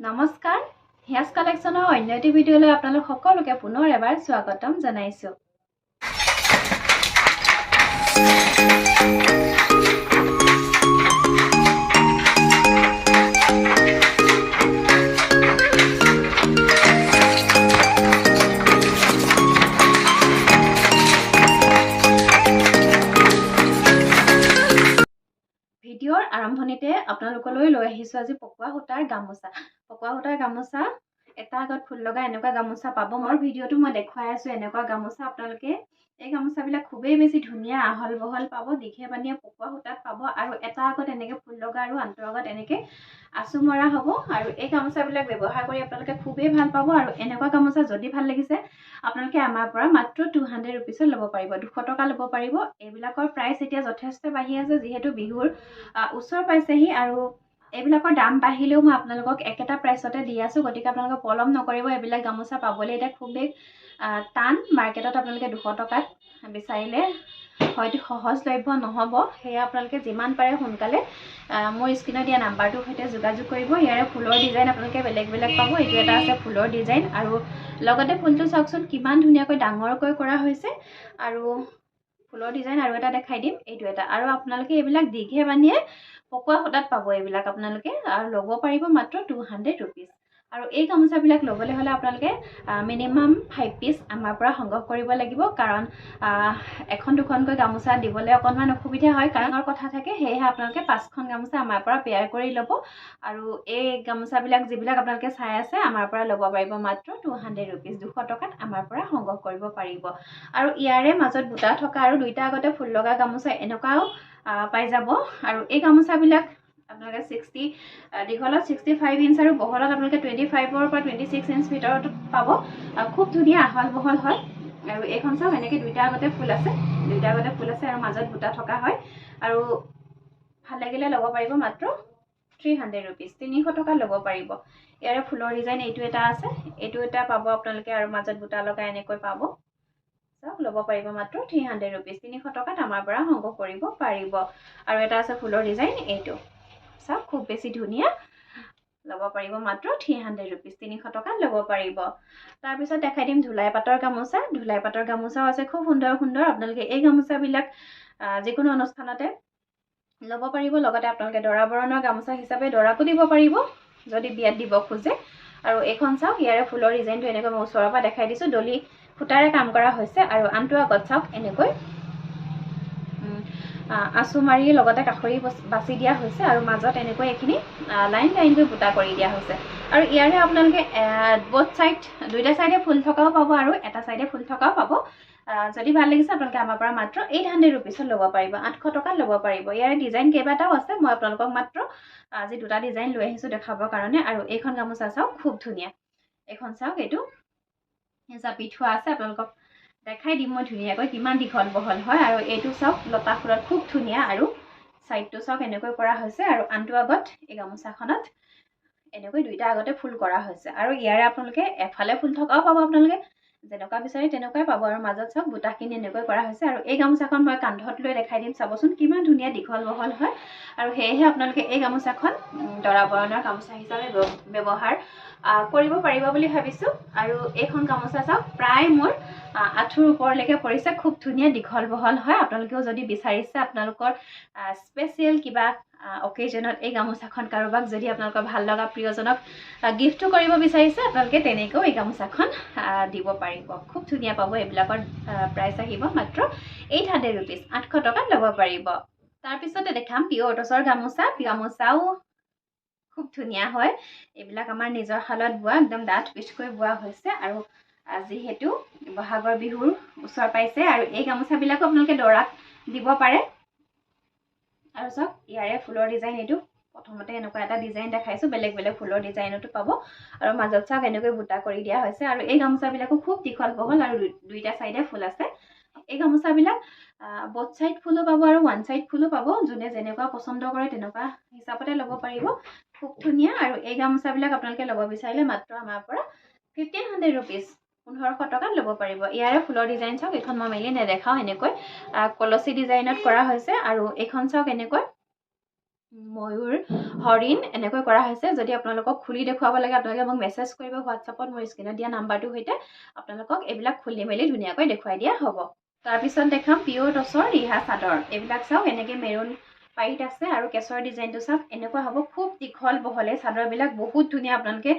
নমস্কাৰ। হিয়াজ কালেকশ্যনৰ অন্য এটি ভিডিঅ'লৈ আপোনালোক সকলোকে পুনৰ এবাৰ স্বাগতম জনাইছোঁ। ভিডিঅ'ৰ আৰম্ভণিতে আপোনালোকলৈ লৈ আহিছোঁ আজি পকোৱা সূতাৰ গামোচা। পকোৱা সূতাৰ গামোচা এটা আগত ফুল লগা এনেকুৱা গামোচা পাব। মোৰ ভিডিঅ'টো মই দেখুৱাই আছোঁ এনেকুৱা গামোচা আপোনালোকে। এই গামোচাবিলাক খুবেই বেছি ধুনীয়া আহল বহল পাব দীঘে বানীয়ে পকোৱা সূতাত পাব আৰু এটা আগত এনেকৈ ফুল লগা আৰু আনটো আগত এনেকৈ আঁচু মৰা হ'ব। আৰু এই গামোচাবিলাক ব্যৱহাৰ কৰি আপোনালোকে খুবেই ভাল পাব আৰু এনেকুৱা গামোচা যদি ভাল লাগিছে আপোনালোকে আমাৰ পৰা মাত্ৰ টু হাণ্ড্ৰেড ৰুপিছত ল'ব পাৰিব দুশ টকা ল'ব পাৰিব। এইবিলাকৰ প্ৰাইচ এতিয়া যথেষ্ট বাঢ়ি আছে যিহেতু বিহুৰ ওচৰ পাইছেহি আৰু এইবিলাকৰ দাম বাঢ়িলেও মই আপোনালোকক একেটা প্ৰাইচতে দি আছোঁ। গতিকে আপোনালোকে পলম নকৰিব এইবিলাক গামোচা পাবলৈ এতিয়া খুবেই টান। মাৰ্কেটত আপোনালোকে দুশ টকাত বিচাৰিলে হয়তো সহজলভ্য নহ'ব। সেয়ে আপোনালোকে যিমান পাৰে সোনকালে মোৰ স্ক্ৰীণত দিয়া নাম্বাৰটোৰ সৈতে যোগাযোগ কৰিব। ইয়াৰে ফুলৰ ডিজাইন আপোনালোকে বেলেগ বেলেগ পাব। এইটো এটা আছে ফুলৰ ডিজাইন আৰু লগতে ফুলটো চাওকচোন কিমান ধুনীয়াকৈ ডাঙৰকৈ কৰা হৈছে। আৰু ফুলৰ ডিজাইন আৰু এটা দেখাই দিম। এইটো এটা। আৰু আপোনালোকে এইবিলাক দীঘে বানিয়ে পকোৱা সূতাত পাব এইবিলাক আপোনালোকে আৰু ল'ব পাৰিব মাত্ৰ টু হাণ্ড্ৰেড ৰুপিজ আৰু এই গামোচাবিলাক ল'বলৈ হ'লে আপোনালোকে মিনিমাম ফাইভ পিচ আমাৰ পৰা সংগ্ৰহ কৰিব লাগিব। কাৰণ এখন দুখনকৈ গামোচা দিবলৈ অকণমান অসুবিধা হয়। কাৰণৰ কথা থাকে সেয়েহে আপোনালোকে পাঁচখন গামোচা আমাৰ পৰা পেয়াৰ কৰি ল'ব। আৰু এই গামোচাবিলাক যিবিলাক আপোনালোকে চাই আছে আমাৰ পৰা ল'ব পাৰিব মাত্ৰ টু হাণ্ড্ৰেড ৰুপিজ দুশ টকাত আমাৰ পৰা সংগ্ৰহ কৰিব পাৰিব। আৰু ইয়াৰে মাজত বুটা থকা আৰু দুইটা আগতে ফুল লগা গামোচা এনেকুৱাও পাই যাব। আৰু এই গামোচাবিলাক আপোনালোকে ছিক্সটি দীঘলত ছিক্সটি ফাইভ ইঞ্চ আৰু বহলত আপোনালোকে টুৱেণ্টি ফাইভৰ পৰা টুৱেণ্টি ছিক্স ইঞ্চ ভিতৰত পাব। খুব ধুনীয়া আহল বহল হয়। আৰু এইখন চাওক এনেকৈ দুইটা আগতে ফুল আছে। দুইটা আগতে ফুল আছে আৰু মাজত বুটা থকা হয়। আৰু ভাল লাগিলে ল'ব পাৰিব মাত্ৰ থ্ৰী হাণ্ড্ৰেড ৰুপিজ তিনিশ টকা ল'ব পাৰিব। ইয়াৰে ফুলৰ ডিজাইন এইটো এটা আছে। এইটো এটা পাব আপোনালোকে আৰু মাজত বুটা লগাই এনেকৈ পাব। চাওক ল'ব পাৰিব। মাত্ৰ থ্ৰী হাণ্ড্ৰেড ৰুপিজ তিনিশ টকাত আমাৰ পৰা সংগ্ৰহ কৰিব পাৰিব। আৰু এটা আছে ফুলৰ ডিজাইন এইটো। চাওক খুব বেছি ধুনীয়া ল'ব পাৰিব। মাত্ৰ থ্ৰী হাণ্ড্ৰেড ৰুপিজ তিনিশ টকাত ল'ব পাৰিব। তাৰপিছত দেখাই দিম ধুলাই পাটৰ গামোচা। ধুলাই পাটৰ গামোচাও আছে খুব সুন্দৰ সুন্দৰ। আপোনালোকে এই গামোচাবিলাক যিকোনো অনুষ্ঠানতে ল'ব পাৰিব। লগতে আপোনালোকে দৰা বৰণৰ গামোচা হিচাপে দৰাকো দিব পাৰিব যদি বিয়াত দিব খোজে। আৰু এইখন চাওক ইয়াৰে ফুলৰ ডিজাইনটো এনেকৈ মই ওচৰৰ পৰা দেখাই দিছোঁ। দলি সূতাৰে কাম কৰা হৈছে আৰু আনটো আগত চাওক এনেকৈ। আঁচু মাৰি লগতে কাষৰি বচ- দিয়া হৈছে আৰু মাজত এনেকৈ এইখিনি লাইন লাইনকৈ বুটা কৰি দিয়া হৈছে। আৰু ইয়াৰে আপোনালোকে বথ ছাইড দুইটা ছাইডে ফুল থকাও পাব আৰু এটা ছাইডে ফুল থকাও পাব। যদি ভাল লাগিছে আপোনালোকে আমাৰ পৰা মাত্ৰ এইট হাণ্ড্ৰেড ৰুপিছত ল'ব পাৰিব আঠশ টকাত ল'ব পাৰিব। ইয়াৰে ডিজাইন কেইবাটাও আছে মই আপোনালোকক মাত্ৰ আজি দুটা ডিজাইন লৈ আহিছোঁ দেখাবৰ কাৰণে আৰু এইখন গামোচা চাওক খুব ধুনীয়া। এইখন চাওক এইটো। জাপি থোৱা আছে আপোনালোকক দেখাই দিম মই ধুনীয়াকৈ কিমান দীঘল বহল হয়। আৰু এইটো চাওক লতা ফুলত খুব ধুনীয়া আৰু ছাইডটো চাওক এনেকৈ কৰা হৈছে আৰু আনটো আগত এই গামোচাখনত এনেকৈ দুইটা আগতে ফুল কৰা হৈছে। আৰু ইয়াৰে আপোনালোকে এফালে ফুল থকাও পাব আপোনালোকে। যেনেকুৱা বিচাৰে তেনেকুৱাই পাব আৰু মাজত চাওক বুটাখিনি এনেকৈ কৰা হৈছে আৰু এই গামোচাখন মই কান্ধত লৈ দেখাই দিম। চাবচোন কিমান ধুনীয়া দীঘল বহল হয়। আৰু সেয়েহে আপোনালোকে এই গামোচাখন উম, দৰা বৰণৰ গামোচা হিচাপে ব্য- ব্যৱহাৰ কৰিব পাৰিব বুলি ভাবিছোঁ। আৰু এইখন গামোচা চাওক প্ৰায় মোৰ আঁঠুৰ ওপৰলৈকে পৰিছে। খুব ধুনীয়া দীঘল বহল হয়। আপোনালোকেও যদি বিচাৰিছে আপোনালোকৰ স্পেচিয়েল কিবা অকেজনত এই গামোচাখন কাৰোবাক যদি আপোনালোকৰ ভাল লগা প্ৰিয়জনক গিফ্টটো কৰিব বিচাৰিছে আপোনালোকে তেনেকৈও এই গামোচাখন দিব পাৰিব। খুব ধুনীয়া পাব এইবিলাকৰ প্ৰাইচ আহিব মাত্ৰ এইট হাণ্ড্ৰেড ৰুপিজ আঠশ টকাত ল'ব পাৰিব। তাৰপিছতে দেখাম পিয়ৰ টচৰ গামোচা। গামোচাও খুব ধুনীয়া হয়। এইবিলাক আমাৰ নিজৰ শালত বোৱা একদম ডাঠ পিঠকৈ বোৱা হৈছে আৰু যিহেতু বহাগৰ বিহুৰ ওচৰ পাইছে আৰু এই গামোচাবিলাকো আপোনালোকে দৰাক দিব পাৰে। আৰু চাওক ইয়াৰে ফুলৰ ডিজাইন এইটো। প্ৰথমতে এনেকুৱা এটা ডিজাইন দেখাইছোঁ বেলেগ বেলেগ ফুলৰ ডিজাইনতো পাব। আৰু মাজত চাওক এনেকৈ বুটা কৰি দিয়া হৈছে। আৰু এই গামোচাবিলাকো খুব দীঘল বহল আৰু দুই- দুইটা চাইডে ফুল আছে। এই গামোচাবিলাক বথ ছাইড ফুলো পাব আৰু ওৱান ছাইড ফুলো পাব। যোনে যেনেকুৱা পচন্দ কৰে তেনেকুৱা হিচাপতে ল'ব পাৰিব। খুব ধুনীয়া। আৰু এই গামোচাবিলাক আপোনালোকে ল'ব বিচাৰিলে মাত্ৰ আমাৰ পৰা ফিফটিন হাণ্ড্ৰেড ৰুপিজ পোন্ধৰশ টকাত ল'ব পাৰিব। ইয়াৰে ফুলৰ ডিজাইন চাওক এইখন মই মেলি নেদেখাওঁ এনেকৈ। কলচী ডিজাইনত কৰা হৈছে আৰু এইখন চাওক এনেকৈ। ময়ূৰ হৰিণ এনেকৈ কৰা হৈছে। যদি আপোনালোকক খুলি দেখুৱাব লাগে আপোনালোকে মোক মেছেজ কৰিব হোৱাটছআপত মোৰ স্ক্ৰীণত দিয়া নাম্বাৰটোৰ সৈতে। আপোনালোকক এইবিলাক খুলি মেলি ধুনীয়াকৈ দেখুৱাই দিয়া হ'ব। তাৰপিছত দেখাম পিয়ৰ টচৰ ৰিহা চাদৰ। এইবিলাক চাওক এনেকৈ মেৰুণ পাৰিত আছে আৰু কেছৰ ডিজাইনটো চাওক এনেকুৱা হ'ব। খুব দীঘল বহলে চাদৰবিলাক বহুত ধুনীয়া আপোনালোকে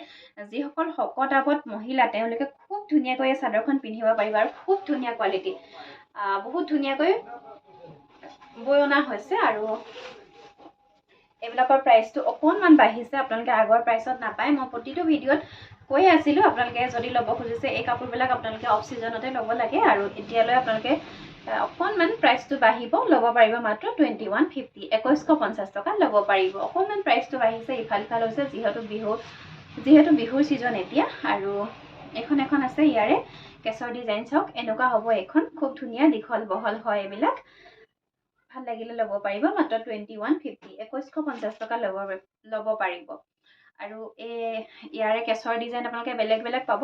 যিসকল শকত আৱত মহিলা তেওঁলোকে খুব ধুনীয়াকৈ এই চাদৰখন পিন্ধিব পাৰিব আৰু খুব ধুনীয়া কোৱালিটি বহুত ধুনীয়াকৈ বৈ অনা হৈছে আৰু এইবিলাকৰ প্ৰাইচটো অকণমান বাঢ়িছে। আপোনালোকে আগৰ প্ৰাইচত নাপায়। মই প্ৰতিটো ভিডিঅ'ত কৈ আছিলোঁ আপোনালোকে যদি ল'ব খুজিছে এই কাপোৰবিলাক আপোনালোকে অফ ছিজনতে ল'ব লাগে আৰু এতিয়ালৈ আপোনালোকে অকণমান প্ৰাইচটো বাঢ়িব ল'ব পাৰিব মাত্ৰ টুৱেণ্টি ওৱান ফিফটি একৈছশ পঞ্চাছ টকা ল'ব পাৰিব। অকণমান প্ৰাইচটো বাঢ়িছে ইফাল সিফাল হৈছে যিহেতু বিহু যিহেতু বিহুৰ ছিজন এতিয়া আৰু এইখন এখন আছে ইয়াৰে কেছৰ ডিজাইন চাওক এনেকুৱা হ'ব এইখন খুব ধুনীয়া দীঘল বহল হয় এইবিলাক। ভাল লাগিলে ল'ব পাৰিব মাত্ৰ টুৱেণ্টি ওৱান ফিফটি একৈছশ পঞ্চাছ টকা ল'ব ল'ব পাৰিব। আৰু এই ইয়াৰে কেছৰ ডিজাইন আপোনালোকে বেলেগ বেলেগ পাব।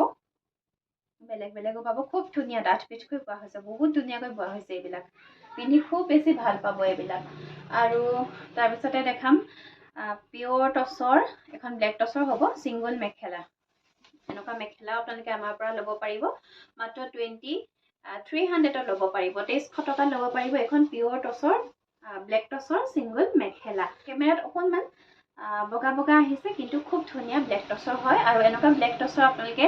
বেলেগ বেলেগো পাব খুব ধুনীয়া ডাঠ পিঠকৈ বোৱা হৈছে বহুত ধুনীয়াকৈ বোৱা হৈছে এইবিলাক। পিন্ধি খুব বেছি ভাল পাব এইবিলাক। আৰু তাৰপিছতে দেখাম পিয়ৰ টচৰ এখন ব্লেক টচৰ হ'ব ছিংগল মেখেলা। এনেকুৱা মেখেলাও আপোনালোকে আমাৰ পৰা ল'ব পাৰিব মাত্ৰ টুৱেণ্টি থ্ৰী হাণ্ড্ৰেডত ল'ব পাৰিব। তেইছশ টকাত ল'ব পাৰিব এখন পিয়ৰ টচৰ ব্লেক টচৰ ছিংগল মেখেলা। কেমেৰাত অকণমান বগা বগা আহিছে কিন্তু খুব ধুনীয়া ব্লেক টচৰ হয়। আৰু এনেকুৱা ব্লেক টচৰ আপোনালোকে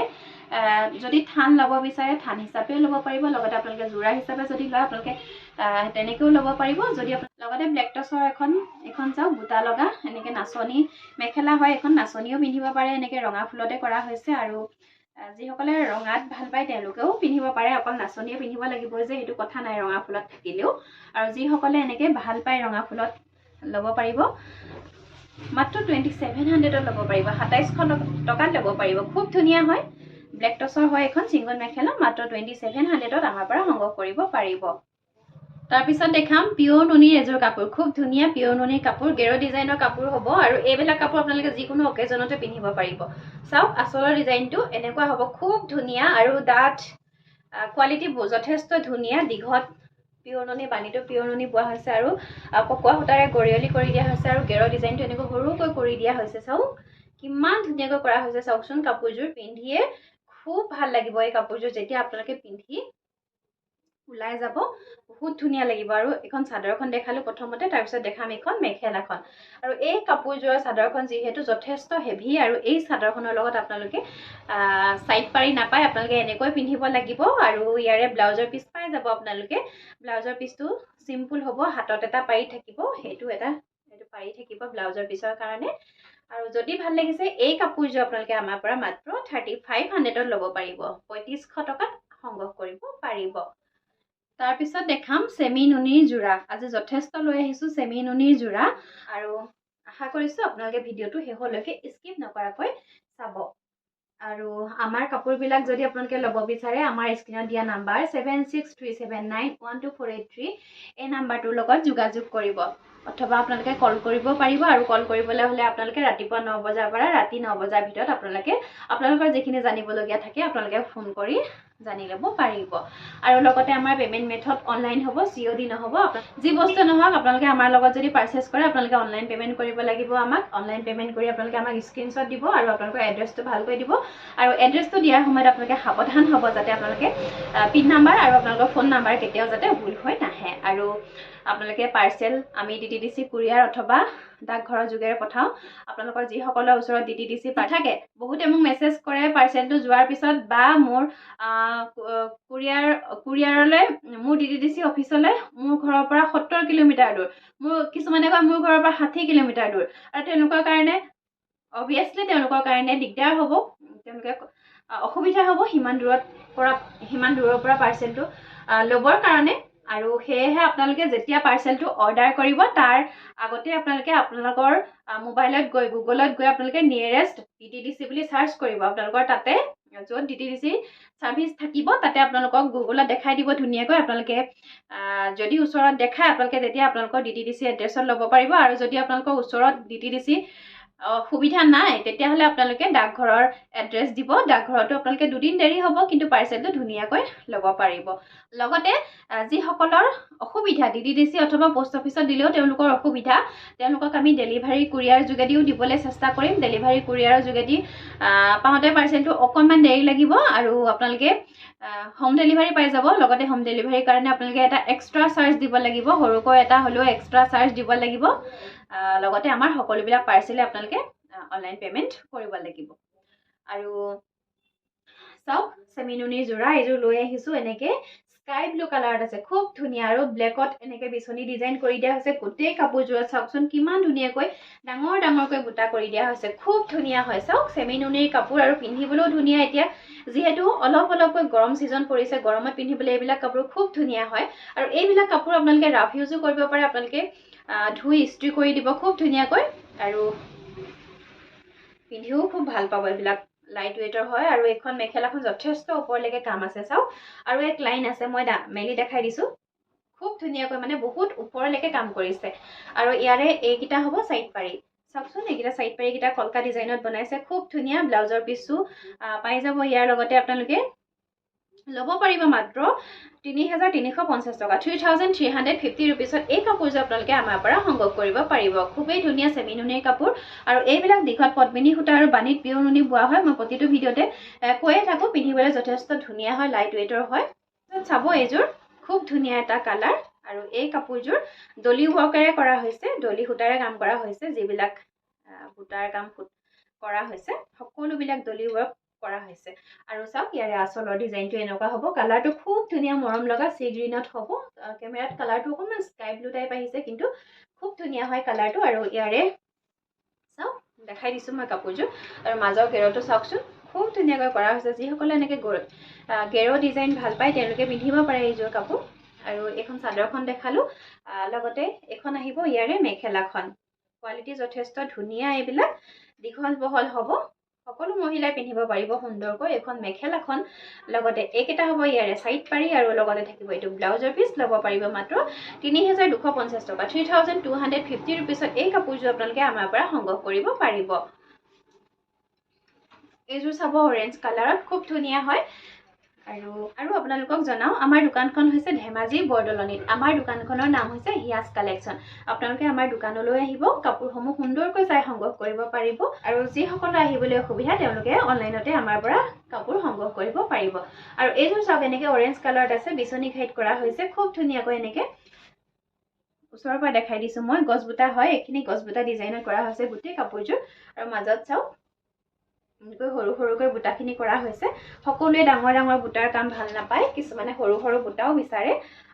যদি থান ল'ব বিচাৰে থান হিচাপেও ল'ব পাৰিব লগতে আপোনালোকে যোৰা হিচাপে যদি লয় আপোনালোকে তেনেকৈও ল'ব পাৰিব। যদি লগতে ব্লেক টচৰ এখন এখন চাওক বুটা লগা এনেকৈ নাচনী মেখেলা হয় এখন নাচনীও পিন্ধিব পাৰে এনেকৈ ৰঙা ফুলতে কৰা হৈছে। আৰু যিসকলে ৰঙাত ভাল পায় তেওঁলোকেও পিন্ধিব পাৰে। অকল নাচনীয়ে পিন্ধিব লাগিব যে সেইটো কথা নাই ৰঙা ফুলত থাকিলেও। আৰু যিসকলে এনেকৈ ভাল পায় ৰঙা ফুলত ল'ব পাৰিব। মাত্ৰ টুৱেণ্টি ছেভেন হাণ্ড্ৰেডত ল'ব পাৰিব সাতাইছশ টকাত ল'ব পাৰিব। খুব ধুনীয়া হয়। ব্লেক টচৰ হয় এখন ছিংগল মেখেলা মাত্ৰ টুৱেণ্টি ছেভেন হাণ্ড্ৰেডত আমাৰ পৰা সংগ্ৰহ কৰিব পাৰিব। তাৰপিছত দেখাম পিয়ৰ নুনিৰ এযোৰ কাপোৰ। খুব ধুনীয়া পিয়ৰ নুনিৰ কাপোৰ গেৰ ডিজাইনৰ কাপোৰ হ'ব আৰু এইবিলাক কাপোৰ আপোনালোকে যিকোনো অকেজনতে পিন্ধিব পাৰিব। চাওক আচলৰ ডিজাইনটো এনেকুৱা হ'ব খুব ধুনীয়া আৰু ডাঠ কোৱালিটি যথেষ্ট ধুনীয়া দীঘত পিয়ৰ নুনি বাণীটো পিয়ৰ নুনি বোৱা হৈছে আৰু পকোৱা সূতাৰে গৰিয়লি কৰি দিয়া হৈছে আৰু গেৰ ডিজাইনটো এনেকৈ সৰুকৈ কৰি দিয়া হৈছে। চাওক কিমান ধুনীয়াকৈ কৰা হৈছে। চাওকচোন কাপোৰযোৰ পিন্ধিয়ে খুব ভাল লাগিব এই কাপোৰযোৰ যেতিয়া আপোনালোকে পিন্ধি ওলাই যাব। বহুত ধুনীয়া লাগিব আৰু এইখন চাদৰখন দেখালোঁ প্ৰথমতে তাৰপিছত দেখাম এইখন মেখেলাখন। আৰু এই কাপোৰযোৰৰ চাদৰখন যিহেতু যথেষ্ট হেভি আৰু এই চাদৰখনৰ লগত আপোনালোকে ছাইড পাৰি নাপায় আপোনালোকে এনেকৈ পিন্ধিব লাগিব আৰু ইয়াৰে ব্লাউজৰ পিচ পাই যাব আপোনালোকে। ব্লাউজৰ পিচটো চিম্পুল হ'ব হাতত এটা পাৰি থাকিব সেইটো এটা সেইটো পাৰি থাকিব ব্লাউজৰ পিচৰ কাৰণে। আৰু যদি ভাল লাগিছে এই কাপোৰযোৰ আপোনালোকে আমাৰ পৰা মাত্ৰ থাৰ্টি ফাইভ হাণ্ড্ৰেডত ল'ব পাৰিব। পঁয়ত্ৰিছশ টকাত সংগ্ৰহ কৰিব পাৰিব। তাৰপিছত দেখাম চেমি নুনিৰ যোৰা আজি যথেষ্ট লৈ আহিছোঁ চেমি নুনিৰ যোৰা আৰু আশা কৰিছোঁ আপোনালোকে ভিডিঅ'টো শেষলৈকে স্কিপ নকৰাকৈ চাব। আৰু আমাৰ কাপোৰবিলাক যদি আপোনালোকে ল'ব বিচাৰে আমাৰ স্ক্ৰীণত দিয়া number seven six three seven nine one two four eight three এই নাম্বাৰটোৰ লগত যোগাযোগ কৰিব। অথবা আপোনালোকে কল কৰিব পাৰিব আৰু কল কৰিবলৈ হ'লে আপোনালোকে ৰাতিপুৱা ন বজাৰ পৰা ৰাতি ন বজাৰ ভিতৰত আপোনালোকে আপোনালোকৰ যিখিনি জানিবলগীয়া থাকে আপোনালোকে ফোন কৰি জানি ল'ব পাৰিব। আৰু লগতে আমাৰ পে'মেণ্ট মেথড অনলাইন হ'ব চি অ' ডি নহ'ব। যি বস্তু নহওক আপোনালোকে আমাৰ লগত যদি পাৰ্চেছ কৰে আপোনালোকে অনলাইন পে'মেণ্ট কৰিব লাগিব আমাক। অনলাইন পে'মেণ্ট কৰি আপোনালোকে আমাক স্ক্ৰীণশ্বট দিব আৰু আপোনালোকৰ এড্ৰেছটো ভালকৈ দিব। আৰু এড্ৰেছটো দিয়াৰ সময়ত আপোনালোকে সাৱধান হ'ব যাতে আপোনালোকে পিন নাম্বাৰ আৰু আপোনালোকৰ ফোন নাম্বাৰ কেতিয়াও যাতে ভুল হৈ নাহে। আৰু আপোনালোকে পাৰ্চেল আমি D T D C courier অথবা ডাকঘৰৰ যোগেৰে পঠাওঁ। আপোনালোকৰ যিসকলৰ ওচৰত ডি টি ডি চি নাথাকে বহুতে মোক মেছেজ কৰে পাৰ্চেলটো যোৱাৰ পিছত বা মোৰ কুৰিয়াৰ কুৰিয়াৰলৈ মোৰ ডি টি ডি চি অফিচলৈ মোৰ ঘৰৰ পৰা সত্তৰ কিলোমিটাৰ দূৰ। মোৰ কিছুমানে কয় মোৰ ঘৰৰ পৰা ষাঠি কিলোমিটাৰ দূৰ। আৰু তেনেকুৱা কাৰণে অভিয়াছলি তেওঁলোকৰ কাৰণে দিগদাৰ হ'ব। তেওঁলোকে অসুবিধা হ'ব সিমান দূৰত পৰা সিমান দূৰৰ পৰা পাৰ্চেলটো ল'বৰ কাৰণে। আৰু সেয়েহে আপোনালোকে যেতিয়া পাৰ্চেলটো অৰ্ডাৰ কৰিব তাৰ আগতে আপোনালোকে আপোনালোকৰ মোবাইলত গৈ গুগলত গৈ আপোনালোকে nearest D T D C বুলি চাৰ্চ কৰিব। আপোনালোকৰ তাতে য'ত D T D C service থাকিব তাতে আপোনালোকক গুগলত দেখাই দিব ধুনীয়াকৈ আপোনালোকে। যদি ওচৰত দেখায় আপোনালোকে তেতিয়া আপোনালোকৰ ডি টি ডি চি এড্ৰেছত ল'ব পাৰিব। আৰু যদি আপোনালোকৰ ওচৰত ডি টি ডি চি সুবিধা নাই। তেতিয়াহ'লে আপোনালোকে ডাকঘৰৰ এড্ৰেছ দিব। ডাকঘৰতো আপোনালোকে দুদিন দেৰি হ'ব কিন্তু পাৰ্চেলটো ধুনীয়াকৈ ল'ব পাৰিব। লগতে যিসকলৰ অসুবিধা ডি ডি ডি চি অথবা পোষ্ট অফিচত দিলেও তেওঁলোকৰ অসুবিধা তেওঁলোকক আমি ডেলিভাৰী কুৰিয়াৰ যোগেদিও দিবলৈ চেষ্টা কৰিম। ডেলিভাৰী কুৰিয়াৰৰ যোগেদি পাওঁতে পাৰ্চেলটো অকণমান দেৰি লাগিব আৰু আপোনালোকে হোম ডেলিভাৰী পাই যাব। লগতে হোম ডেলিভাৰীৰ কাৰণে আপোনালোকে এটা এক্সট্ৰা চাৰ্জ দিব লাগিব। সৰুকৈ এটা হ'লেও এক্সট্ৰা চাৰ্জ দিব লাগিব। লগতে আমাৰ সকলোবিলাক পাৰ্চেলে আপোনালোকে অনলাইন পে'মেণ্ট কৰিব লাগিব। আৰু চাওক চেমিনুনিৰ যোৰা এইযোৰ লৈ আহিছোঁ এনেকৈ স্কাই ব্লু কালাৰত আছে খুব ধুনীয়া আৰু ব্লেকত এনেকৈ বিচনী ডিজাইন কৰি দিয়া হৈছে গোটেই কাপোৰযোৰত চাওকচোন কিমান ধুনীয়াকৈ ডাঙৰ ডাঙৰকৈ বুটা কৰি দিয়া হৈছে খুব ধুনীয়া হয়। চাওক চেমিনুনিৰ কাপোৰ আৰু পিন্ধিবলৈও ধুনীয়া এতিয়া যিহেতু অলপ অলপকৈ গৰম ছিজন পৰিছে গৰমত পিন্ধিবলৈ এইবিলাক কাপোৰ খুব ধুনীয়া হয়। আৰু এইবিলাক কাপোৰ আপোনালোকে ৰাফ ইউজো কৰিব পাৰে আপোনালোকে ধুই ইস্ত্ৰি কৰি দিব খুব ধুনীয়াকৈ আৰু পিন্ধিও খুব ভাল পাব এইবিলাক লাইট ৱেইটৰ হয় আৰু এইখন মেখেলাখন যথেষ্ট ওপৰলৈকে কাম আছে চাওক। আৰু এক লাইন আছে মই মেলি দেখাই দিছোঁ। খুব ধুনীয়াকৈ মানে বহুত ওপৰলৈকে কাম কৰিছে। আৰু ইয়াৰে এইকেইটা হ'ব চাইড পাৰি। চাওকচোন এইকেইটা চাইড পাৰিকেইটা কলকা ডিজাইনত বনাইছে। খুব ধুনীয়া ব্লাউজৰ পিচো পাই যাব ইয়াৰ লগতে আপোনালোকে। ল'ব পাৰিব মাত্ৰ তিনি হাজাৰ তিনিশ পঞ্চাছ টকা। Three thousand three hundred fifty ৰুপিছত এই কাপোৰযোৰ আপোনালোকে আমাৰ পৰা সংগ্ৰহ কৰিব পাৰিব। খুবেই ধুনীয়া চেমি নুনিৰ কাপোৰ আৰু এইবিলাক দীঘল পদ্মিনী সূতা আৰু বাণীত পিয়ৰ নুনি বোৱা হয়। মই প্ৰতিটো ভিডিঅ'তে কৈয়ে থাকোঁ পিন্ধিবলৈ যথেষ্ট ধুনীয়া হয় লাইট ৱেইটৰ হয় চাব এইযোৰ খুব ধুনীয়া এটা কালাৰ আৰু এই কাপোৰযোৰ দলি ৱৰ্কেৰে কৰা হৈছে দলি সূতাৰে কাম কৰা হৈছে যিবিলাক সূতাৰ কাম কৰা হৈছে। সকলোবিলাক দলি ৱৰ্ক কৰা হৈছে। আৰু চাওক ইয়াৰে আচলৰ ডিজাইনটো এনেকুৱা হ'ব। কালাৰটো খুব ধুনীয়া মৰম লগা চি গ্ৰীণত হ'ব। কেমেৰাত কালাৰটো অকণমান স্কাই ব্লু টাইপ আহিছে কিন্তু খুব ধুনীয়া হয় কালাৰটো। আৰু ইয়াৰে চাওক দেখাই দিছোঁ মই কাপোৰযোৰ। আৰু মাজৰ গেৰটো চাওকচোন খুব ধুনীয়াকৈ কৰা হৈছে। যিসকলে এনেকৈ গৰ ডিজাইন ভাল পায় তেওঁলোকে পিন্ধিব পাৰে এইযোৰ কাপোৰ। আৰু এইখন চাদৰখন দেখালোঁ। লগতে এইখন আহিব ইয়াৰে মেখেলাখন। কোৱালিটি যথেষ্ট ধুনীয়া এইবিলাক। দীঘল বহল হ'ব। সকলো মহিলাই পিন্ধিব পাৰিব সুন্দৰকৈ এইখন মেখেলাখন। লগতে এইকেইটা হ'ব ইয়াৰে চাইড পাৰি আৰু লগতে থাকিব এইটো ব্লাউজৰ পিচ ল'ব পাৰিব মাত্ৰ তিনি হাজাৰ দুশ পঞ্চাছ টকা। Three thousand two hundred fifty ৰুপিছত এই কাপোৰযোৰ আপোনালোকে আমাৰ পৰা সংগ্ৰহ কৰিব পাৰিব। এইযোৰ চাব অৰেঞ্জ কালাৰত খুব ধুনীয়া হয়। আৰু আৰু আপোনালোকক জনাওঁ আমাৰ দোকানখন হৈছে ধেমাজি বৰদলনিত। আমাৰ দোকানখনৰ নাম হৈছে হিয়াজ কালেকশ্যন। আপোনালোকে আমাৰ দোকানলৈ আহিব কাপোৰসমূহ সুন্দৰকৈ চাই সংগ্ৰহ কৰিব পাৰিব আৰু যিসকলৰ আহিবলৈ অসুবিধা তেওঁলোকে অনলাইনতে আমাৰ পৰা কাপোৰ সংগ্ৰহ কৰিব পাৰিব। আৰু এইযোৰ চাওক এনেকৈ অৰেঞ্জ কালাৰত আছে বিচনী ঘাইত কৰা হৈছে খুব ধুনীয়াকৈ এনেকৈ। ওচৰৰ পৰা দেখাই দিছোঁ মই গছবুটা হয় এইখিনি গছবুটা ডিজাইনত কৰা হৈছে গোটেই কাপোৰযোৰ। আৰু মাজত চাওক এনেকৈ সৰু সৰুকৈ বুটাখিনি কৰা হৈছে। সকলোৱে ডাঙৰ ডাঙৰ বুটাৰ কাম ভাল নাপায় কিছুমানে সৰু সৰু বুটাও বিচাৰে।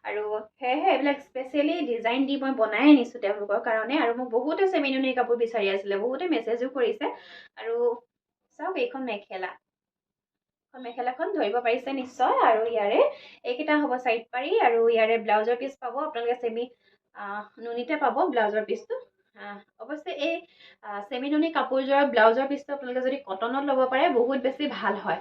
আৰু সেয়েহে এইবিলাক স্পেচিয়েলি ডিজাইন দি মই বনাই আনিছোঁ তেওঁলোকৰ কাৰণে আৰু মোক বহুতে চেমিনুনিৰ কাপোৰ বিচাৰি আছিলে বহুতে মেছেজো কৰিছে। আৰু চাওক এইখন মেখেলা। মেখেলাখন ধৰিব পাৰিছে নিশ্চয় আৰু ইয়াৰে এইকেইটা হ'ব চাইড পাৰি আৰু ইয়াৰে ব্লাউজৰ পিচ পাব। আপোনালোকে চেমি নুনিতে পাব ব্লাউজৰ পিচটো অৱশ্যে এই চেমি নুনি কাপোৰযোৰৰ ব্লাউজৰ পিচটো আপোনালোকে যদি কটনত ল'ব পাৰে বহুত বেছি ভাল হয়।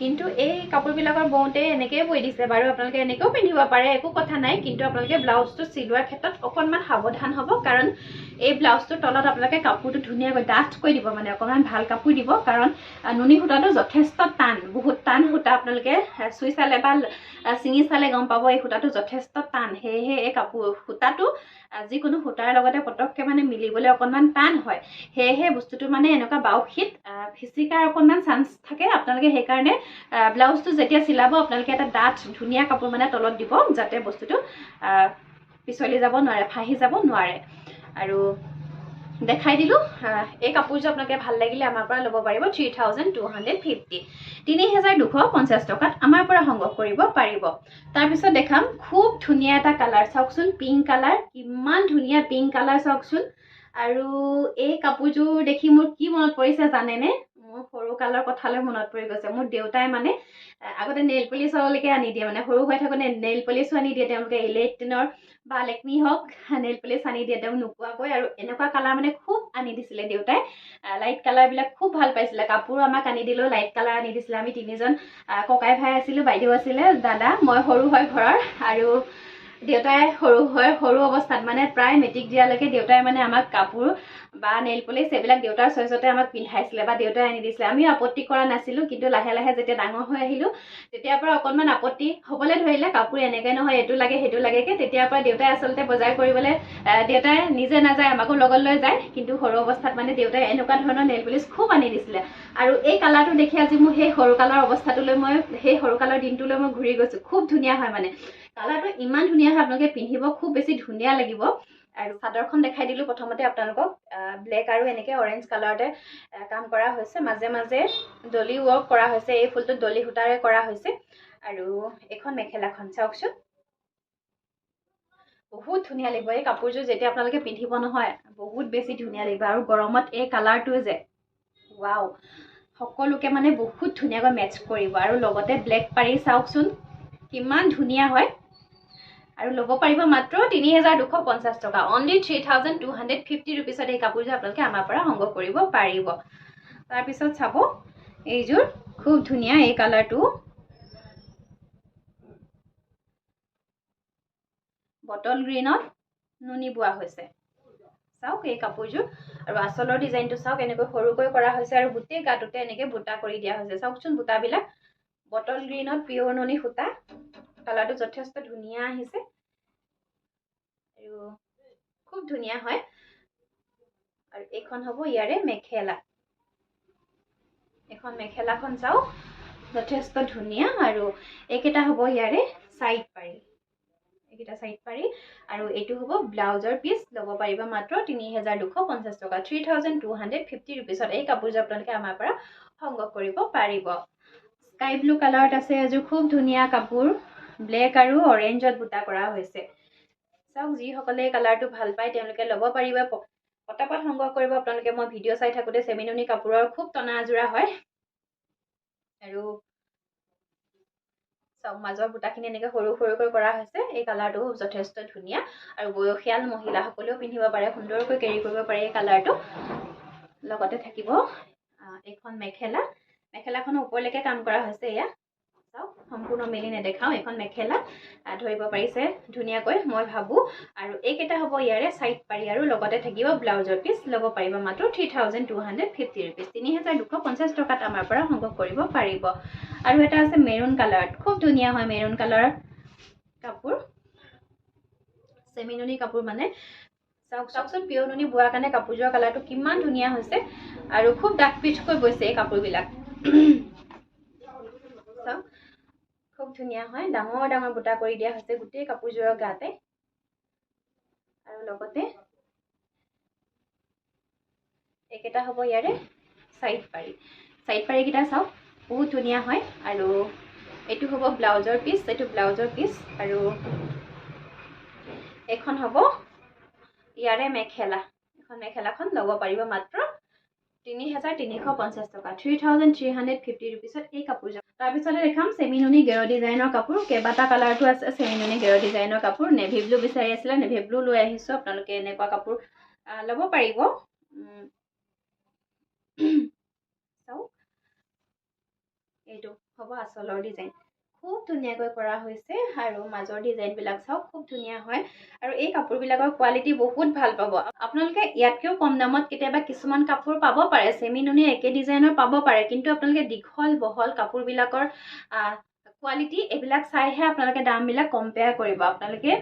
কিন্তু এই কাপোৰবিলাকৰ বওঁতে এনেকৈয়ে বৈ দিছে বাৰু। আপোনালোকে এনেকৈও পিন্ধিব পাৰে একো কথা নাই। কিন্তু আপোনালোকে ব্লাউজটো চিলোৱাৰ ক্ষেত্ৰত অকণমান সাৱধান হ'ব কাৰণ এই ব্লাউজটোৰ তলত আপোনালোকে কাপোৰটো ধুনীয়াকৈ ডাঠকৈ দিব মানে অকণমান ভাল কাপোৰ দিব কাৰণ নুনী সূতাটো যথেষ্ট টান বহুত টান সূতা আপোনালোকে চুই চালে বা ছিঙি চালে গম পাব এই সূতাটো যথেষ্ট টান। সেয়েহে এই কাপোৰ সূতাটো যিকোনো সূতাৰ লগতে পটককৈ মানে মিলিবলৈ অকণমান টান হয়। সেয়েহে বস্তুটো মানে এনেকুৱা বাউসীত ফিচিকাৰ অকণমান চান্স থাকে আপোনালোকে সেইকাৰণে আহ, ব্লাউজটো যেতিয়া চিলাব আপোনালোকে এটা ডাঠ ধুনীয়া কাপোৰ মানে তলত দিব যাতে বস্তুটো পিছলি যাব নোৱাৰে ফাঁহি যাব নোৱাৰে। আৰু দেখাই দিলোঁ এই কাপোৰযোৰ আপোনালোকে ভাল লাগিলে আমাৰ পৰা ল'ব পাৰিব three thousand two hundred fifty তিনি হাজাৰ দুশ পঞ্চাছ টকাত আমাৰ পৰা সংগ্ৰহ কৰিব পাৰিব। তাৰপিছত দেখাম খুব ধুনীয়া এটা কালাৰ চাওকচোন পিংক কালাৰ কিমান ধুনীয়া পিংক কালাৰ চাওকচোন। আৰু এই কাপোৰযোৰ দেখি মোৰ কি মনত পৰিছে জানেনে? মোৰ সৰু কালৰ কথালৈ মনত পৰি গৈছে। মোৰ দেউতাই মানে আগতে নেইল পলিচলৈকে আনি দিয়ে মানে সৰু হৈ থাকোঁতে নেইল পলিচো আনি দিয়ে তেওঁলোকে ইলেক্ট্ৰিনৰ বা লেকমি হওক নেইল পলিচ আনি দিয়ে তেওঁ নোকোৱাকৈ আৰু এনেকুৱা কালাৰ মানে খুব আনি দিছিলে দেউতাই। লাইট কালাৰবিলাক খুব ভাল পাইছিলে। কাপোৰো আমাক আনি দিলেও লাইট কালাৰ আনি দিছিলে। আমি তিনিজন ককাই ভাই আছিলোঁ বাইদেউ আছিলে দাদা মই সৰু হয় ঘৰৰ আৰু দেউতাই সৰু হৈ সৰু অৱস্থাত মানে প্ৰায় মেট্ৰিক দিয়ালৈকে দেউতাই মানে আমাক কাপোৰ বা নেইল পলিচ এইবিলাক দেউতাৰ চইচতে আমাক পিন্ধাইছিলে বা দেউতাই আনি দিছিলে। আমিও আপত্তি কৰা নাছিলোঁ কিন্তু লাহে লাহে যেতিয়া ডাঙৰ হৈ আহিলোঁ তেতিয়াৰ পৰা অকণমান আপত্তি হ'বলৈ ধৰিলে কাপোৰ এনেকৈ নহয় এইটো লাগে সেইটো লাগেকে তেতিয়াৰ পৰা দেউতাই আচলতে বজাৰ কৰিবলৈ দেউতাই নিজে নাযায় আমাকো লগত লৈ যায় কিন্তু সৰু অৱস্থাত মানে দেউতাই এনেকুৱা ধৰণৰ নেইল পলিচ খুব আনি দিছিলে। আৰু এই কালাৰটো দেখি আজি মোৰ সেই সৰু কালৰ অৱস্থাটোলৈ মই সেই সৰু কালৰ দিনটোলৈ মই ঘূৰি গৈছোঁ। খুব ধুনীয়া হয় মানে। কালাৰটো ইমান ধুনীয়া হয় আপোনালোকে পিন্ধিব খুব বেছি ধুনীয়া লাগিব। আৰু চাদৰখন দেখাই দিলোঁ প্ৰথমতে আপোনালোকক। ব্লেক আৰু এনেকৈ অৰেঞ্জ কালাৰতে কাম কৰা হৈছে। মাজে মাজে ডলি ৱৰ্ক কৰা হৈছে। এই ফুলটো ডলি সূতাৰে কৰা হৈছে। আৰু এইখন মেখেলাখন চাওকচোন। বহুত ধুনীয়া লাগিব। এই কাপোৰযোৰ যেতিয়া আপোনালোকে পিন্ধিব নহয় বহুত বেছি ধুনীয়া লাগিব। আৰু গৰমত এই কালাৰটোৱে যে ৱাও সকলোকে মানে বহুত ধুনীয়াকৈ মেটচ কৰিব। আৰু লগতে ব্লেক পাৰি চাওকচোন। কিমান ধুনীয়া হয়। আৰু ল'ব পাৰিব মাত্ৰ তিনি হেজাৰ দুশ পঞ্চাছ টকা। Only three thousand two hundred fifty ৰুপিছত এই কাপোৰযোৰ আপোনালোকে আমাৰ পৰা সংগ্ৰহ কৰিব পাৰিব। তাৰপিছত চাব এইযোৰ খুব ধুনীয়া এই কালাৰটো। বটল গ্ৰীণত নুনি বোৱা হৈছে। চাওক এই কাপোৰযোৰ। আৰু আঁচলৰ ডিজাইনটো চাওক এনেকৈ সৰুকৈ কৰা হৈছে আৰু গোটেই গাটোতে এনেকৈ বুটা কৰি দিয়া হৈছে। চাওকচোন বুটাবিলাক। বটল গ্ৰীণত পিয়ৰ নুনি সূতা। কালাৰটো যথেষ্ট ধুনীয়া আহিছে। আৰু খুব ধুনীয়া হয়। আৰু এইখন হ'ব ইয়াৰে মেখেলা। এখন মেখেলাখন চাওক যথেষ্ট ধুনীয়া আৰু এইকেইটা হ'ব ইয়াৰে ছাইড পাৰি। এইকেইটা ছাইড পাৰি। আৰু এইটো হ'ব ব্লাউজৰ পিচ ল'ব পাৰিব মাত্ৰ তিনি হেজাৰ দুশ পঞ্চাছ টকা। Three thousand two hundred fifty ৰুপিছত এই কাপোৰযোৰ আপোনালোকে আমাৰ পৰা সংগ্ৰহ কৰিব পাৰিব। স্কাই ব্লু কালাৰত আছে এযোৰ খুব ধুনীয়া কাপোৰ। ব্লেক আৰু অৰেঞ্জত বুটা কৰা হৈছে। চাওক যিসকলে এই কালাৰটো ভাল পায় তেওঁলোকে ল'ব পাৰিব। পটাপট সংগ্ৰহ কৰিব। আপোনালোকে মই ভিডিঅ' চাই থাকোঁতে চেমিনুনি কাপোৰৰ খুব টনা আজোৰা হয়। আৰু চাওক মাজৰ বুটাখিনি এনেকৈ সৰু সৰুকৈ কৰা হৈছে। এই কালাৰটো যথেষ্ট ধুনীয়া। আৰু বয়সীয়াল মহিলাসকলেও পিন্ধিব পাৰে সুন্দৰকৈ কেৰি কৰিব পাৰে এই কালাৰটো লগতে থাকিব এইখন মেখেলা। মেখেলাখনৰ ওপৰলৈকে কাম কৰা হৈছে এয়া। সম্পূৰ্ণ মেলি নেদেখাওঁ এইখন মেখেলা ধৰিব পাৰিছে ধুনীয়াকৈ মই ভাবোঁ। আৰু এইকেইটা হ'ব ইয়াৰে ছাইড পাৰি আৰু লগতে থাকিব ব্লাউজৰ পিচ ল'ব পাৰিব মাত্ৰ three thousand two hundred fifty rupees তিনি হাজাৰ দুশ পঞ্চাছ টকাত আমাৰ পৰা সংগ্ৰহ কৰিব পাৰিব। আৰু এটা আছে মেৰুণ কালাৰত খুব ধুনীয়া হয় মেৰুণ কালাৰৰ কাপোৰ। চেমিনুনি কাপোৰ মানে। চাওক চাওকচোন পিয়ৰ নুনি বোৱাৰ কাৰণে কাপোৰযোৰৰ কালাৰটো কিমান ধুনীয়া হৈছে। আৰু খুব ডাঠ পিঠকৈ বৈছে এই কাপোৰবিলাক। ধুনীয়া হয় ডাঙৰ ডাঙৰ বুটা কৰি দিয়া হৈছে গোটেই কাপোৰযোৰৰ গাতে। আৰু লগতে এইকেইটা হ'ব ইয়াৰে ছাইড পাৰি। ছাইড পাৰিকেইটা চাওক বহুত ধুনীয়া হয়। আৰু এইটো হ'ব ব্লাউজৰ পিচ এইটো ব্লাউজৰ পিচ। আৰু এইখন হ'ব ইয়াৰে মেখেলা। এখন মেখেলাখন ল'ব পাৰিব মাত্ৰ তিনি হাজাৰ তিনিশ পঞ্চাছ টকা। Three thousand three hundred fifty ৰুপিছত এই কাপোৰযোৰ তাৰপিছতে দেখাম চেমিনুনি গেৰ ডিজাইনৰ কাপোৰ। কেইবাটা কালাৰটো আছে চেমিনুনি গেৰ ডিজাইনৰ কাপোৰ। নেভি ব্লু বিচাৰি আছিলে নেভি ব্লু লৈ আহিছোঁ। আপোনালোকে এনেকুৱা কাপোৰ ল'ব পাৰিব। চাওক এইটো হ'ব আচলৰ ডিজাইন। খুব ধুনীয়াকৈ কৰা হৈছে আৰু মাজৰ ডিজাইনবিলাক চাওক খুব ধুনীয়া হয়। আৰু এই কাপোৰবিলাকৰ কোৱালিটি বহুত ভাল পাব। আপোনালোকে ইয়াতকৈও কম দামত কেতিয়াবা কিছুমান কাপোৰ পাব পাৰে চেমি নুনি একে ডিজাইনৰ পাব পাৰে কিন্তু আপোনালোকে দীঘল বহল কাপোৰবিলাকৰ কোৱালিটি এইবিলাক চাইহে আপোনালোকে দামবিলাক কম্পেয়াৰ কৰিব। আপোনালোকে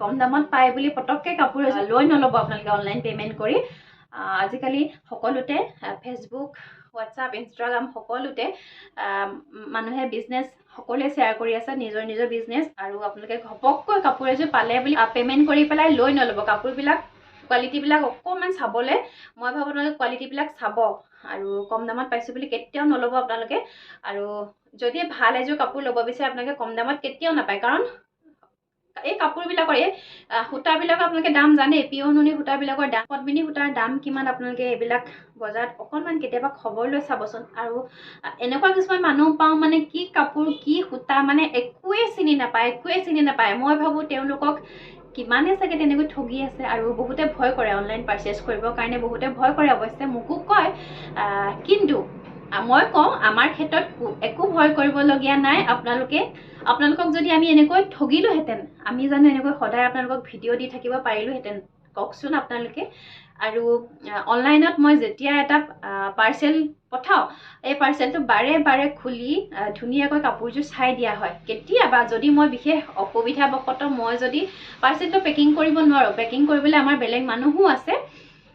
কম দামত পায় বুলি পটককৈ কাপোৰ লৈ নল'ব আপোনালোকে অনলাইন পে'মেণ্ট কৰি। আজিকালি সকলোতে ফেচবুক হোৱাটছআপ ইনষ্টাগ্ৰাম সকলোতে মানুহে বিজনেছ সকলোৱে শ্বেয়াৰ কৰি আছে নিজৰ নিজৰ বিজনেছ আৰু আপোনালোকে ঘপককৈ কাপোৰ এযোৰ পালে বুলি পে'মেণ্ট কৰি পেলাই লৈ নল'ব। কাপোৰবিলাক কোৱালিটিবিলাক অকণমান চাবলৈ মই ভাবোঁ আপোনালোকে কোৱালিটিবিলাক চাব আৰু কম দামত পাইছোঁ বুলি কেতিয়াও নল'ব আপোনালোকে। আৰু যদি ভাল এযোৰ কাপোৰ ল'ব বিচাৰে আপোনালোকে কম দামত কেতিয়াও নাপায়। কাৰণ এই কাপোৰবিলাকৰ এই সূতাবিলাকৰ আপোনালোকে দাম জানে পিয়ৰ নুনি সূতাবিলাকৰ দাম পদ্মিনী সূতাৰ দাম কিমান আপোনালোকে এইবিলাক বজাৰত অকণমান কেতিয়াবা খবৰ লৈ চাবচোন। আৰু এনেকুৱা কিছুমান মানুহ পাওঁ মানে কি কাপোৰ কি সূতা মানে একোৱেই চিনি নাপায় একোৱেই চিনি নাপায়। মই ভাবোঁ তেওঁলোকক কিমানে চাগে তেনেকৈ ঠগি আছে আৰু বহুতে ভয় কৰে অনলাইন পাৰ্চেছ কৰিবৰ কাৰণে বহুতে ভয় কৰে অৱশ্যে। মোকো কয় কিন্তু মই কওঁ আমাৰ ক্ষেত্ৰত একো ভয় কৰিবলগীয়া নাই। আপোনালোকে আপোনালোকক যদি আমি এনেকৈ ঠগিলোহেঁতেন আমি জানো এনেকৈ সদায় আপোনালোকক ভিডিঅ' দি থাকিব পাৰিলোহেঁতেন। কওকচোন আপোনালোকে। আৰু অনলাইনত মই যেতিয়া এটা পাৰ্চেল পঠাওঁ এই পাৰ্চেলটো বাৰে বাৰে খুলি ধুনীয়াকৈ কাপোৰযোৰ চাই দিয়া হয়। কেতিয়াবা যদি মই বিশেষ অসুবিধাবশতঃ মই যদি পাৰ্চেলটো পেকিং কৰিব নোৱাৰোঁ পেকিং কৰিবলৈ আমাৰ বেলেগ মানুহো আছে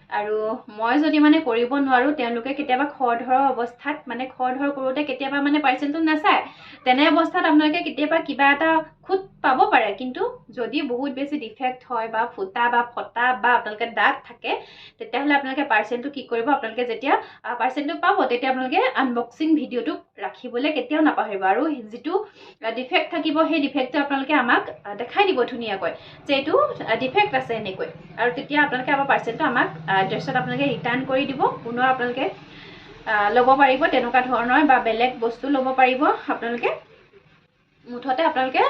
আৰু মই যদি মানে কৰিব নোৱাৰোঁ তেওঁলোকে কেতিয়াবা খৰধৰৰ অৱস্থাত মানে খৰধৰ কৰোঁতে কেতিয়াবা মানে পাৰ্চেলটো নাচায়। তেনে অৱস্থাত আপোনালোকে কেতিয়াবা কিবা এটা খুঁত পাব পাৰে। কিন্তু যদি বহুত বেছি ডিফেক্ট হয় বা ফুটা বা ফটা বা আপোনালোকে দাগ থাকে তেতিয়াহ'লে আপোনালোকে পাৰ্চেলটো কি কৰিব? আপোনালোকে যেতিয়া পাৰ্চেলটো পাব তেতিয়া আপোনালোকে আনবক্সিং ভিডিঅ'টো ৰাখিবলৈ কেতিয়াও নাপাহৰিব। আৰু যিটো ডিফেক্ট থাকিব সেই ডিফেক্টটো আপোনালোকে আমাক দেখাই দিব ধুনীয়াকৈ যে এইটো ডিফেক্ট আছে এনেকৈ। আৰু তেতিয়া আপোনালোকে আমাৰ পাৰ্চেলটো আমাক এড্ৰেছত আপোনালোকে ৰিটাৰ্ণ কৰি দিব পুনৰ আপোনালোকে ল'ব পাৰিব তেনেকুৱা ধৰণৰ বা বেলেগ বস্তু ল'ব পাৰিব। আপোনালোকে মুঠতে আপোনালোকে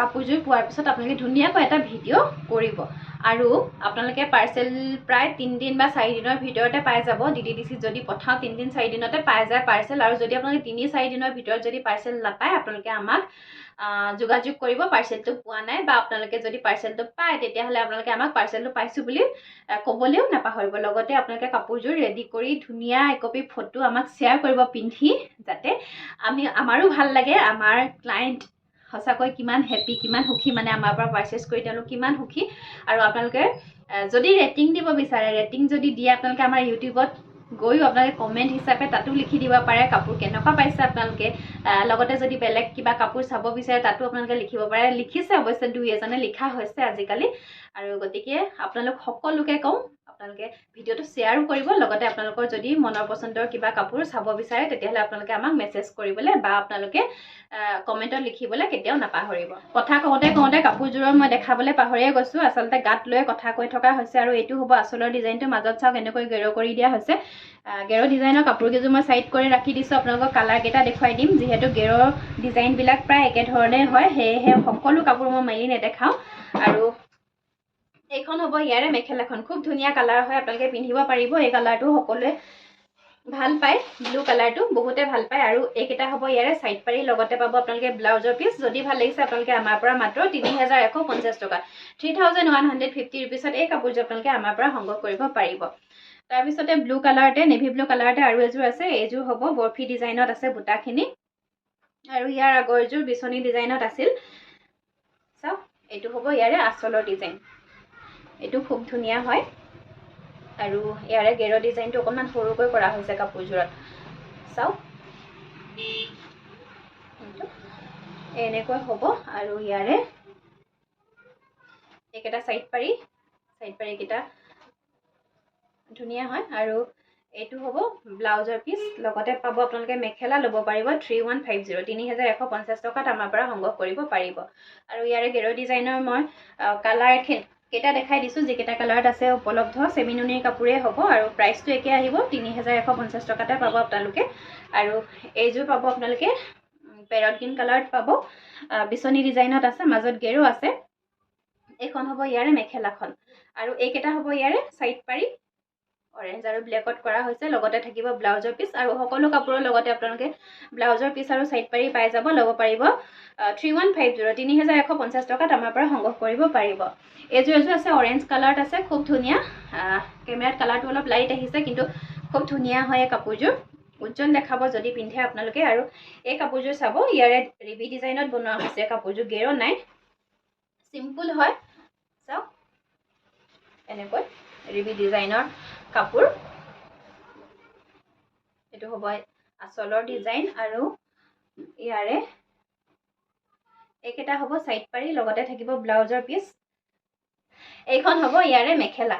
কাপোৰযোৰ পোৱাৰ পিছত আপোনালোকে ধুনীয়াকৈ এটা ভিডিঅ' কৰিব। আৰু আপোনালোকে পাৰ্চেল প্ৰায় তিনিদিন বা চাৰিদিনৰ ভিতৰতে পাই যাব। ডি ডি ডি চিত যদি পঠাওঁ তিনিদিন চাৰিদিনতে পাই যায় পাৰ্চেল আৰু যদি আপোনালোকে তিনি চাৰিদিনৰ ভিতৰত যদি পাৰ্চেল নাপায় আপোনালোকে আমাক যোগাযোগ কৰিব পাৰ্চেলটো পোৱা নাই বা আপোনালোকে যদি পাৰ্চেলটো পায় তেতিয়াহ'লে আপোনালোকে আমাক পাৰ্চেলটো পাইছোঁ বুলি ক'বলৈও নাপাহৰিব। লগতে আপোনালোকে কাপোৰযোৰ ৰেডি কৰি ধুনীয়া একপি ফটো আমাক শ্বেয়াৰ কৰিব পিন্ধি যাতে আমি আমাৰো ভাল লাগে আমাৰ ক্লায়েণ্ট সঁচাকৈ কিমান হেপী কিমান সুখী মানে আমাৰ পৰা পাৰ্চেছ কৰি তেওঁলোক কিমান সুখী। আৰু আপোনালোকে যদি ৰেটিং দিব বিচাৰে ৰেটিং যদি দিয়ে আপোনালোকে আমাৰ ইউটিউবত গৈও আপোনালোকে কমেণ্ট হিচাপে তাতো লিখি দিব পাৰে কাপোৰ কেনেকুৱা পাইছে আপোনালোকে। লগতে যদি বেলেগ কিবা কাপোৰ চাব বিচাৰে তাতো আপোনালোকে লিখিব পাৰে। লিখিছে অৱশ্যে দুই এজনে লিখা হৈছে আজিকালি। আৰু গতিকে আপোনালোক সকলোকে কওঁ আপোনালোকে ভিডিঅ'টো শ্বেয়াৰো কৰিব লগতে আপোনালোকৰ যদি মনৰ পচন্দৰ কিবা কাপোৰ চাব বিচাৰে তেতিয়াহ'লে আপোনালোকে আমাক মেছেজ কৰিবলৈ বা আপোনালোকে কমেণ্টত লিখিবলৈ কেতিয়াও নাপাহৰিব। কথা কওঁতে কওঁতে কাপোৰযোৰৰ মই দেখাবলৈ পাহৰিয়ে গৈছোঁ। আচলতে গাত লৈ কথা কৈ থকা হৈছে আৰু এইটো হ'ব আচলৰ ডিজাইনটো। মাজত চাওক এনেকৈ গেৰ কৰি দিয়া হৈছে। গেৰ ডিজাইনৰ কাপোৰকেইযোৰ মই চাইড কৰি ৰাখি দিছোঁ। আপোনালোকক কালাৰকেইটা দেখুৱাই দিম। যিহেতু গেৰৰ ডিজাইনবিলাক প্ৰায় একেধৰণে হয় সেয়েহে সকলো কাপোৰ মই মেলি নেদেখাওঁ। আৰু এইখন হ'ব ইয়াৰে মেখেলাখন। খুব ধুনীয়া কালাৰ হয় আপোনালোকে পিন্ধিব পাৰিব। এই কালাৰটো সকলোৱে ভাল পায় ব্লু কালাৰটো বহুতে ভাল পায়। আৰু এইকেইটা হ'ব ইয়াৰে চাইড পাৰি লগতে পাব আপোনালোকে ব্লাউজৰ পিচ যদি ভাল লাগিছে আপোনালোকে আমাৰ পৰা মাত্ৰ তিনি হাজাৰ এশ পঞ্চাছ টকা three thousand one hundred fifty ৰুপিছত এই কাপোৰযোৰ আপোনালোকে আমাৰ পৰা সংগ্ৰহ কৰিব পাৰিব। তাৰপিছতে ব্লু কালাৰতে নেভি ব্লু কালাৰতে আৰু এযোৰ আছে এইযোৰ হ'ব বৰফি ডিজাইনত আছে বুটাখিনি। আৰু ইয়াৰ আগৰযোৰ বিচনী ডিজাইনত আছিল। চাওক এইটো হ'ব ইয়াৰে আচলৰ ডিজাইন। এইটো খুব ধুনীয়া হয়। আৰু ইয়াৰে গেৰ ডিজাইনটো অকণমান সৰুকৈ কৰা হৈছে কাপোৰযোৰত। চাওক এনেকৈ হ'ব আৰু ইয়াৰে এইকেইটা চাইড পাৰি। চাইড পাৰি এইকেইটা ধুনীয়া হয়। আৰু এইটো হ'ব ব্লাউজৰ পিচ লগতে পাব আপোনালোকে মেখেলা ল'ব পাৰিব। থ্ৰী ওৱান ফাইভ জিৰ' তিনি হাজাৰ এশ পঞ্চাছ টকাত আমাৰ পৰা সংগ্ৰহ কৰিব পাৰিব। আৰু ইয়াৰে গেৰ ডিজাইনৰ মই কালাৰ কেইটা দেখাই দিছোঁ যিকেইটা কালাৰত আছে উপলব্ধ চেমিনুনিৰ কাপোৰেই হ'ব আৰু প্ৰাইচটো একে আহিব তিনি হাজাৰ এশ পঞ্চাছ টকাতে পাব আপোনালোকে। আৰু এইযোৰ পাব আপোনালোকে পেৰট গ্ৰীণ কালাৰত পাব। বিচনী ডিজাইনত আছে মাজত গেৰো আছে। এইখন হ'ব ইয়াৰে মেখেলাখন। আৰু এইকেইটা হ'ব ইয়াৰে চাইড পাৰি। অৰেঞ্জ আৰু ব্লেকত কৰা হৈছে লগতে থাকিব ব্লাউজৰ পিচ আৰু সকলো কাপোৰৰ লগতে আপোনালোকে ব্লাউজৰ পিচ আৰু চাইড পাৰি পাই যাব ল'ব পাৰিব। থ্ৰী ওৱান ফাইভ জিৰ' তিনি হাজাৰ এশ পঞ্চাছ টকাত আমাৰ পৰা সংগ্ৰহ কৰিব পাৰিব। এইযোৰ এযোৰ আছে অৰেঞ্জ কালাৰত আছে খুব ধুনীয়া। কেমেৰাত কালাৰটো অলপ লাইট আহিছে কিন্তু খুব ধুনীয়া হয় এই কাপোৰযোৰ। উজ্জ্বল দেখাব যদি পিন্ধে আপোনালোকে আৰু এই কাপোৰযোৰ চাব ইয়াৰে ৰিবি ডিজাইনত বনোৱা হৈছে কাপোৰযোৰ গেৰো নাই। চিম্পুল হয়। চাওক এনেকৈ ৰিবি ডিজাইনৰ কাপোৰ। এইটো হ'ব আচলৰ ডিজাইন আৰু ইয়াৰে এইকেইটা হ'ব চাইড পাৰি লগতে থাকিব ব্লাউজৰ পিচ এইখন হ'ব ইয়াৰে মেখেলা।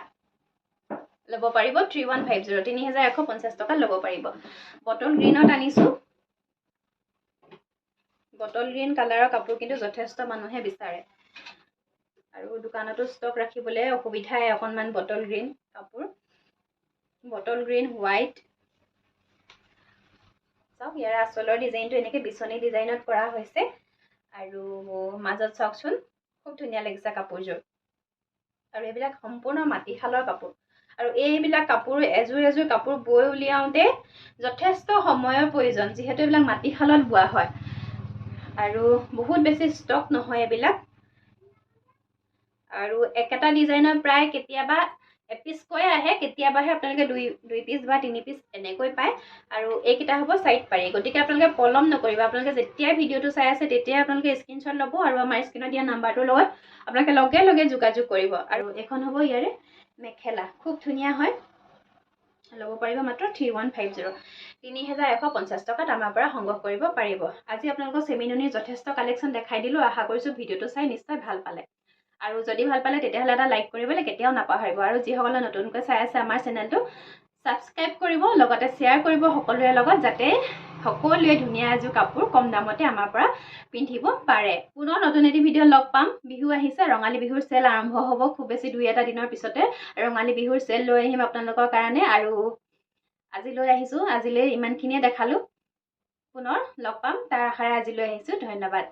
ল'ব পাৰিব থ্ৰী ওৱান ফাইভ জিৰ' তিনি হাজাৰ এশ পঞ্চাছ টকাত ল'ব পাৰিব। বটল গ্ৰীণত আনিছোঁ। বটল গ্ৰীণ কালাৰৰ কাপোৰ কিন্তু যথেষ্ট মানুহে বিচাৰে। আৰু দোকানতো ষ্টক ৰাখিবলৈ অসুবিধাই অকণমান বটল গ্ৰীণ কাপোৰ। Bottle green white. চাওক ইয়াৰ আচলৰ ডিজাইনটো এনেকৈ বিচনী ডিজাইনত কৰা হৈছে। আৰু মাজত চাওকচোন খুব ধুনীয়া লাগিছে কাপোৰযোৰ। আৰু এইবিলাক সম্পূৰ্ণ মাটিশালৰ কাপোৰ। আৰু এইবিলাক কাপোৰ এযোৰ এযোৰ কাপোৰ বৈ উলিয়াওঁতে যথেষ্ট সময়ৰ প্ৰয়োজন যিহেতু এইবিলাক মাটিশালত বোৱা হয়। আৰু বহুত বেছি ষ্টক নহয় এইবিলাক। আৰু একেটা ডিজাইনৰ প্ৰায় কেতিয়াবা এপিচকৈ আহে কেতিয়াবাহে আপোনালোকে দুই দুই পিচ বা তিনি পিচ এনেকৈ পায় আৰু এইকেইটা হ'ব চাইড পাৰি। গতিকে আপোনালোকে পলম নকৰিব। আপোনালোকে যেতিয়াই ভিডিঅ'টো চাই আছে তেতিয়াই আপোনালোকে স্ক্ৰীনশ্বট ল'ব আৰু আমাৰ স্ক্ৰীণত দিয়া নাম্বাৰটোৰ লগত আপোনালোকে লগে লগে যোগাযোগ কৰিব। আৰু এইখন হ'ব ইয়াৰে মেখেলা। খুব ধুনীয়া হয়। ল'ব পাৰিব মাত্ৰ থ্ৰী ওৱান ফাইভ জিৰ' তিনি হেজাৰ এশ পঞ্চাছ টকাত আমাৰ পৰা সংগ্ৰহ কৰিব পাৰিব। আজি আপোনালোকক চেমিননিৰ যথেষ্ট কালেকশ্যন দেখাই দিলোঁ। আশা কৰিছোঁ ভিডিঅ'টো চাই নিশ্চয় ভাল পালে। আৰু যদি ভাল পালে তেতিয়াহ'লে এটা লাইক কৰিবলৈ কেতিয়াও নাপাহৰিব। আৰু যিসকলে নতুনকৈ চাই আছে আমাৰ চেনেলটো ছাবস্ক্ৰাইব কৰিব লগতে শ্বেয়াৰ কৰিব সকলোৰে লগত যাতে সকলোৱে ধুনীয়া এযোৰ কাপোৰ কম দামতে আমাৰ পৰা পিন্ধিব পাৰে। পুনৰ নতুন এটি ভিডিঅ' লগ পাম। বিহু আহিছে ৰঙালী বিহুৰ চেল আৰম্ভ হ'ব। খুব বেছি দুই এটা দিনৰ পিছতে ৰঙালী বিহুৰ চেল লৈ আহিম আপোনালোকৰ কাৰণে। আৰু আজি লৈ আহিছোঁ। আজিলৈ ইমানখিনিয়ে দেখালোঁ। পুনৰ লগ পাম। তাৰ আশাৰে আজিলৈ আহিছোঁ। ধন্যবাদ।